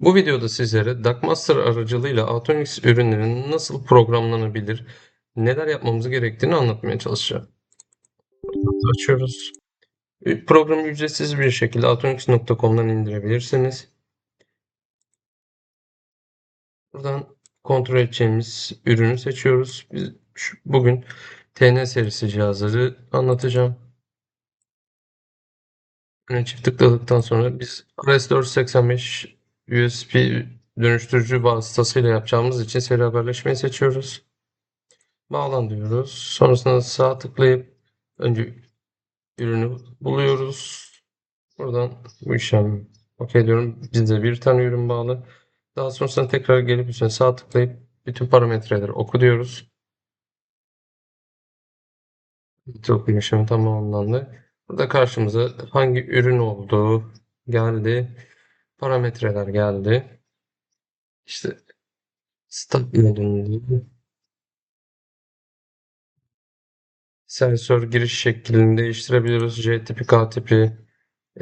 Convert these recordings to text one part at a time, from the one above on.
Bu videoda sizlere DuckMaster aracılığıyla Autonix ürünlerinin nasıl programlanabilir, neler yapmamız gerektiğini anlatmaya çalışacağım. Açıyoruz. Programı ücretsiz bir şekilde autonix.com'dan indirebilirsiniz. Buradan kontrol edeceğimiz ürünü seçiyoruz. Biz şu- bugün TN serisi cihazları anlatacağım. Öne çift tıkladıktan sonra biz RS485 USB dönüştürücü vasıtasıyla yapacağımız için seri haberleşmeyi seçiyoruz. Bağlan diyoruz. Sonrasında sağ tıklayıp önce ürünü buluyoruz. Buradan bu işlem OK diyorum. Bizde bir tane ürün bağlı. Daha sonrasında tekrar gelip üstüne sağ tıklayıp bütün parametreleri oku diyoruz. Okuma işlemi tamamlandı. Burada karşımıza hangi ürün olduğu geldi. Parametreler geldi. İşte start modunda sensör giriş şeklini değiştirebiliyoruz. J tipi, K tipi,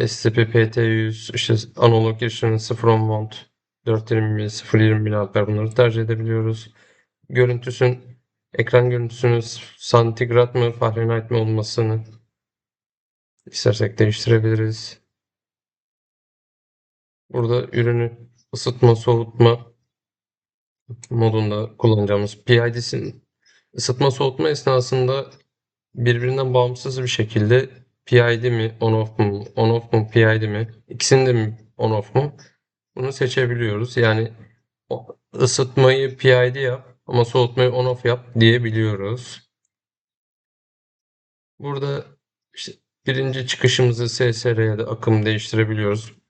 S tipi, PT100, işte analog girişinin 0 ohm volt, 420 mil, 020 mAh bunları tercih edebiliyoruz. Görüntüsün, ekran görüntüsünün santigrat mı, Fahrenheit mi olmasını istersek değiştirebiliriz. Burada ürünü ısıtma, soğutma modunda kullanacağımız PID'sin ısıtma soğutma esnasında birbirinden bağımsız bir şekilde PID mi on off mu on off mu PID mi ikisini de mi on off mu bunu seçebiliyoruz. Yani ısıtmayı PID yap ama soğutmayı on off yap diyebiliyoruz. Burada işte birinci çıkışımızı SSR ya da akım değiştirebiliyoruz.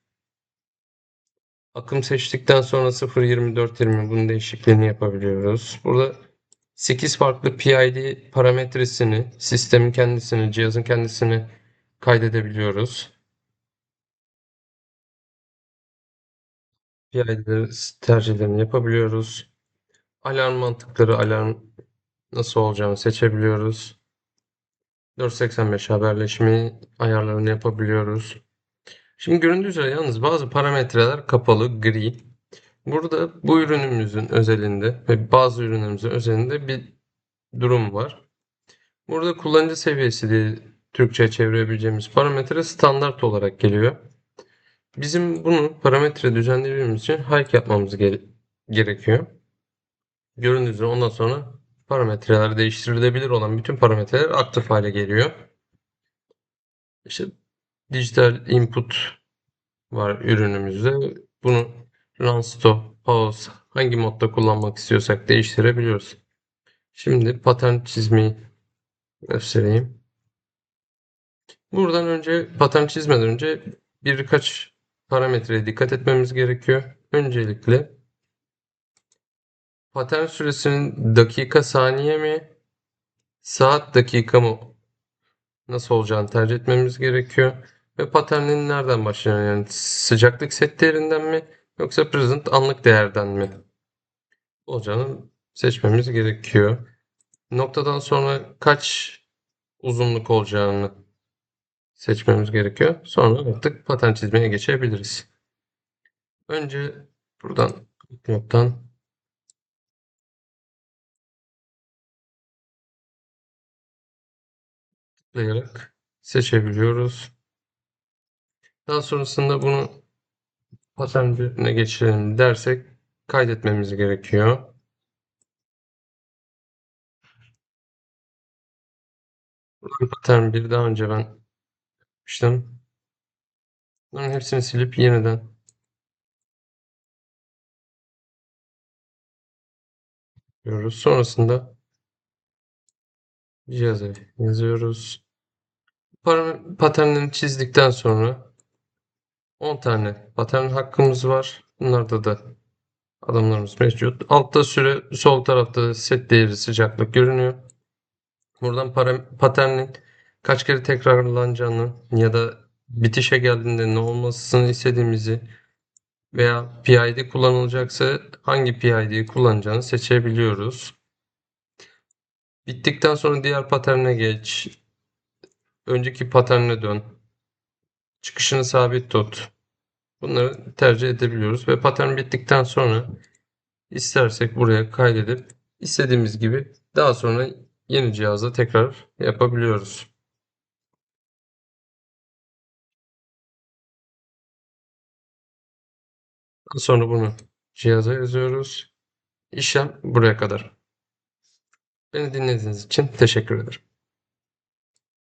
Akım seçtikten sonra 0.24.20 bunun değişikliğini yapabiliyoruz. Burada 8 farklı PID parametresini, sistemin kendisini, cihazın kendisini kaydedebiliyoruz. PID'leri tercihlerini yapabiliyoruz. Alarm mantıkları, alarm nasıl olacağını seçebiliyoruz. 485 haberleşme ayarlarını yapabiliyoruz. Şimdi göründüğü üzere yalnız bazı parametreler kapalı, gri. Burada bu ürünümüzün özelinde ve bazı ürünlerimizin özelinde bir durum var. Burada kullanıcı seviyesi diye Türkçe'ye çevirebileceğimiz parametre standart olarak geliyor. Bizim bunu parametre düzenleyebilmemiz için hike yapmamız gere- gerekiyor. Göründüğü üzere ondan sonra parametreler değiştirilebilir olan bütün parametreler aktif hale geliyor. İşte dijital input var ürünümüzde. Bunu run stop, pause hangi modda kullanmak istiyorsak değiştirebiliyoruz. Şimdi pattern çizmeyi göstereyim. Buradan önce pattern çizmeden önce birkaç parametreye dikkat etmemiz gerekiyor. Öncelikle pattern süresinin dakika saniye mi, saat dakika mı nasıl olacağını tercih etmemiz gerekiyor. Ve patternin nereden başlayacağını yani sıcaklık set değerinden mi yoksa present anlık değerden mi olacağını seçmemiz gerekiyor. Noktadan sonra kaç uzunluk olacağını seçmemiz gerekiyor. Sonra artık pattern çizmeye geçebiliriz. Önce buradan noktadan tıklayarak seçebiliyoruz. Daha sonrasında bunu pattern birine geçirelim dersek kaydetmemiz gerekiyor. Pattern bir daha önce ben yapmıştım. Bunların hepsini silip yeniden yapıyoruz. Sonrasında cihaza yazıyoruz. Paternlerini çizdikten sonra 10 tane patern hakkımız var. Bunlarda da adımlarımız mevcut. Altta süre, sol tarafta set değeri sıcaklık görünüyor. Buradan paternin kaç kere tekrarlanacağını ya da bitişe geldiğinde ne olmasını istediğimizi veya PID kullanılacaksa hangi PID'yi kullanacağını seçebiliyoruz. Bittikten sonra diğer paterne geç. Önceki paterne dön. Çıkışını sabit tut. Bunları tercih edebiliyoruz ve patern bittikten sonra istersek buraya kaydedip istediğimiz gibi daha sonra yeni cihazda tekrar yapabiliyoruz. Sonra bunu cihaza yazıyoruz. İşlem buraya kadar. Beni dinlediğiniz için teşekkür ederim.